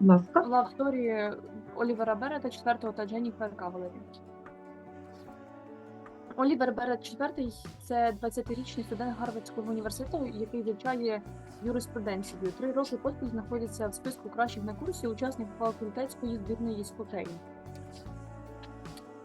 Будь ласка. Love Story Олівера Берета IV та Дженніфер Кавалері. Олівер Берет IV – це 20-річний студент Гарвардського університету, який вивчає юриспруденцію. Три роки поспіль знаходиться в списку кращих на курсі учасник факультетської збірної з.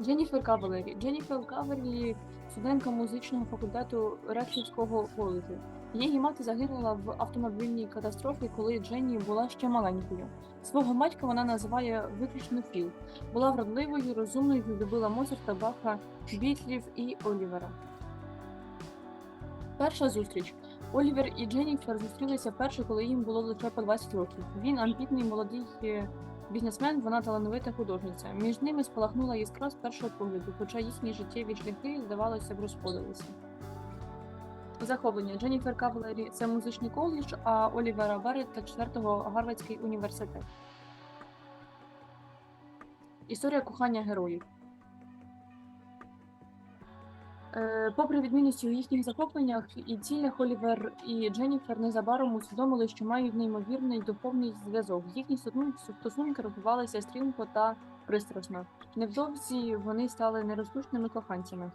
Дженніфер Кавалері. Дженніфер Кавалері – студентка музичного факультету Рекшівського коледжу. Її мати загинула в автомобільній катастрофі, коли Дженні була ще маленькою. Свого батька вона називає виключно Філ. Була вродливою, розумною, любила Моцарта, Баха, Бітлів і Олівера. Перша зустріч. Олівер і Дженніфер зустрілися вперше, коли їм було лише по 20 років. Він амбітний молодий е, бізнесмен, вона талановита художниця. Між ними спалахнула іскра з першого погляду, хоча їхні життєві шляхи, здавалося б, розходилися. Захоплення Дженніфер Кавалері це музичний коледж, а Олівера Берет та 4-го Гарвардський університет. Історія кохання героїв. Е, Попри відмінності у їхніх захопленнях і цілях, Олівер і Дженніфер незабаром усвідомили, що мають неймовірний духовний зв'язок. Їхні стосунки розвивалися стрімко та пристрасно. Невдовзі вони стали нерозлучними коханцями.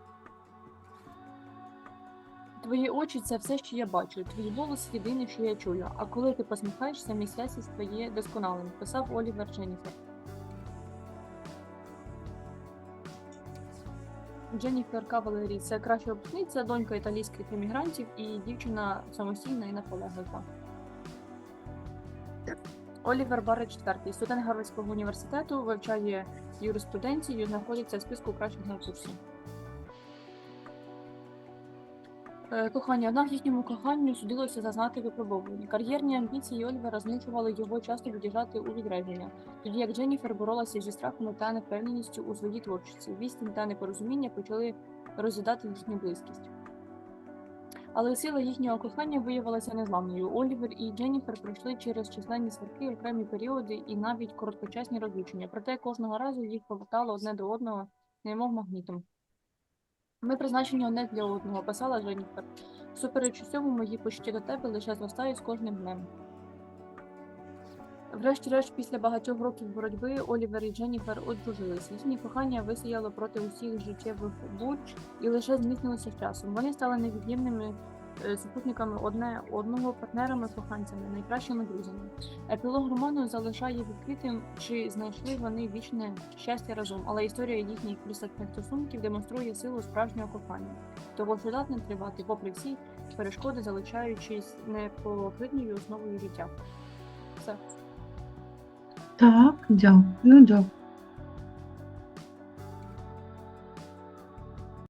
Твої очі це все, що я бачу. Твій голос єдине, що я чую. А коли ти посміхаєшся, мій связі стає досконалим, писав Олівер Дженніфер. Дженніфер Кавалері це краща випускниця, донька італійських емігрантів і дівчина самостійна і наполеглива. Олівер Баррет IV, студент Гарвардського університету, вивчає юриспруденцію, знаходиться в списку кращих на курсі. Кохання. Однак їхньому коханню судилося зазнати випробовування. Кар'єрні амбіції Олівера змушували його часто від'їжджати у відреження, тоді як Дженніфер боролася зі страхами та невпевненістю у своїй творчості. Відстань та непорозуміння почали роз'їдати їхню близькість. Але сила їхнього кохання виявилася незламною. Олівер і Дженніфер пройшли через численні сварки, окремі періоди і навіть короткочасні розлучення. Проте кожного разу їх повертало одне до одного, немов магнітом. Ми призначені одне для одного, писала Женіфер. Супереч усьому, мої почуття до тебе лише зростають з кожним днем. Врешті-решт, після багатьох років боротьби Олівер і Дженніфер одружилися. Їхнє кохання висіяло проти усіх життєвих буч і лише зміцнилося з часом. Вони стали невід'ємними супутниками одне одного, партнерами, коханцями, найкращими друзями. Епілог роману залишає відкритим, чи знайшли вони вічне щастя разом, але історія їхніх пристатних стосунків демонструє силу справжнього кохання, того що здатне тривати, попри всі перешкоди, залишаючись непохитною основою життя. Все. Так, дякую, дякую.